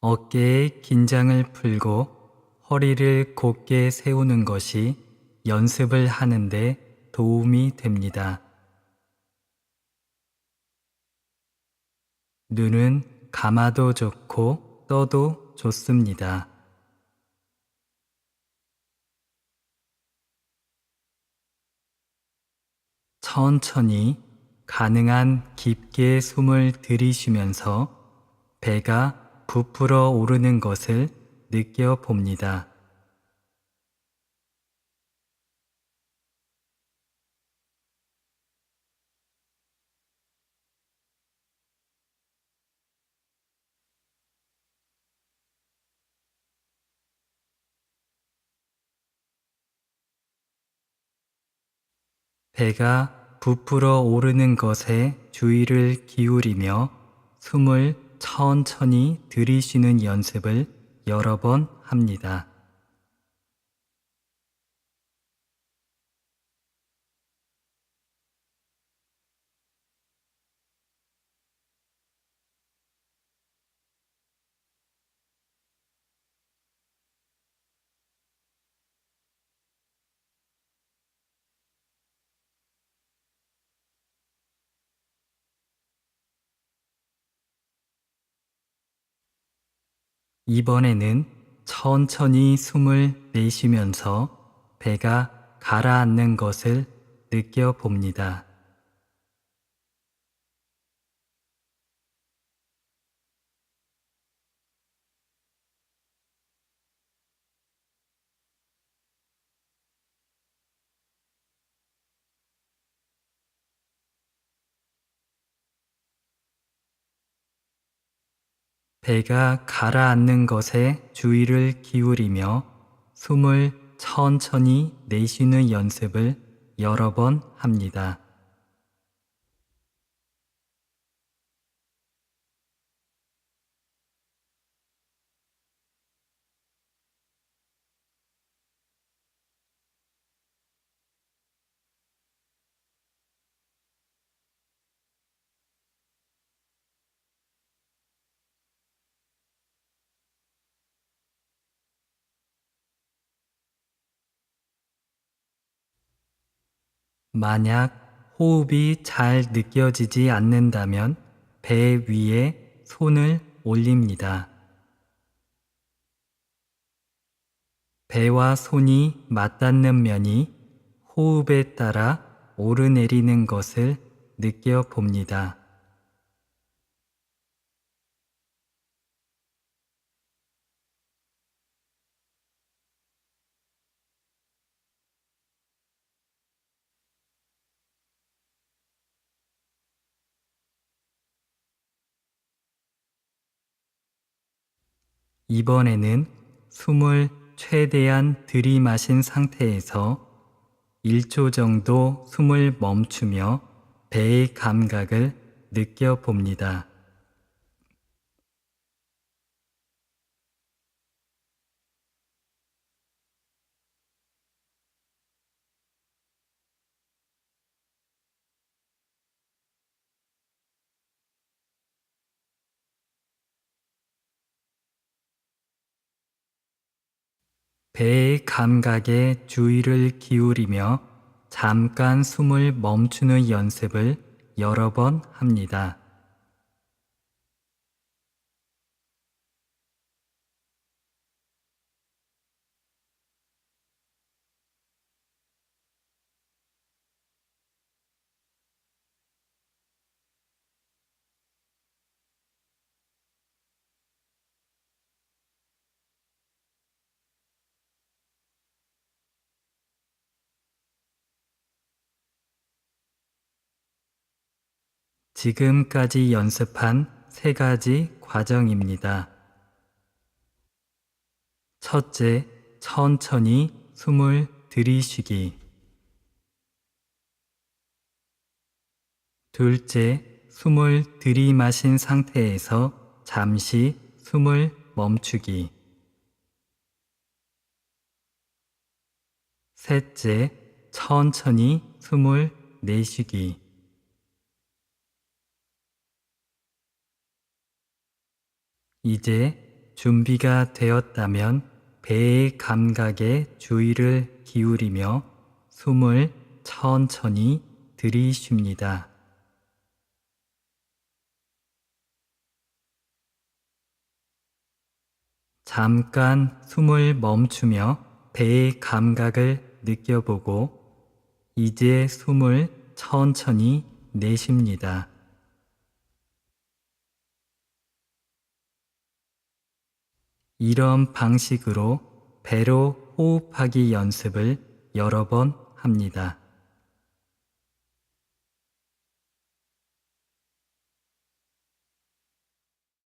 어깨의 긴장을 풀고 허리를 곧게 세우는 것이 연습을 하는데 도움이 됩니다. 눈은 감아도 좋고 떠도 좋습니다. 천천히 가능한 깊게 숨을 들이쉬면서 배가 부풀어 오르는 것을 느껴 봅니다. 배가 부풀어 오르는 것에 주의를 기울이며 숨을 천천히 들이쉬는 연습을 여러 번 합니다. 이번에는 천천히 숨을 내쉬면서 배가 가라앉는 것을 느껴봅니다. 배가 가라앉는 것에 주의를 기울이며 숨을 천천히 내쉬는 연습을 여러 번 합니다. 만약 호흡이 잘 느껴지지 않는다면 배 위에 손을 올립니다. 배와 손이 맞닿는 면이 호흡에 따라 오르내리는 것을 느껴봅니다. 이번에는 숨을 최대한 들이마신 상태에서 1초 정도 숨을 멈추며 배의 감각을 느껴봅니다. 배의 감각에 주의를 기울이며 잠깐 숨을 멈추는 연습을 여러 번 합니다. 지금까지 연습한 세 가지 과정입니다. 첫째, 천천히 숨을 들이쉬기. 둘째, 숨을 들이마신 상태에서 잠시 숨을 멈추기. 셋째, 천천히 숨을 내쉬기. 이제 준비가 되었다면 배의 감각에 주의를 기울이며 숨을 천천히 들이쉽니다. 잠깐 숨을 멈추며 배의 감각을 느껴보고 이제 숨을 천천히 내쉽니다. 이런 방식으로 배로 호흡하기 연습을 여러 번 합니다.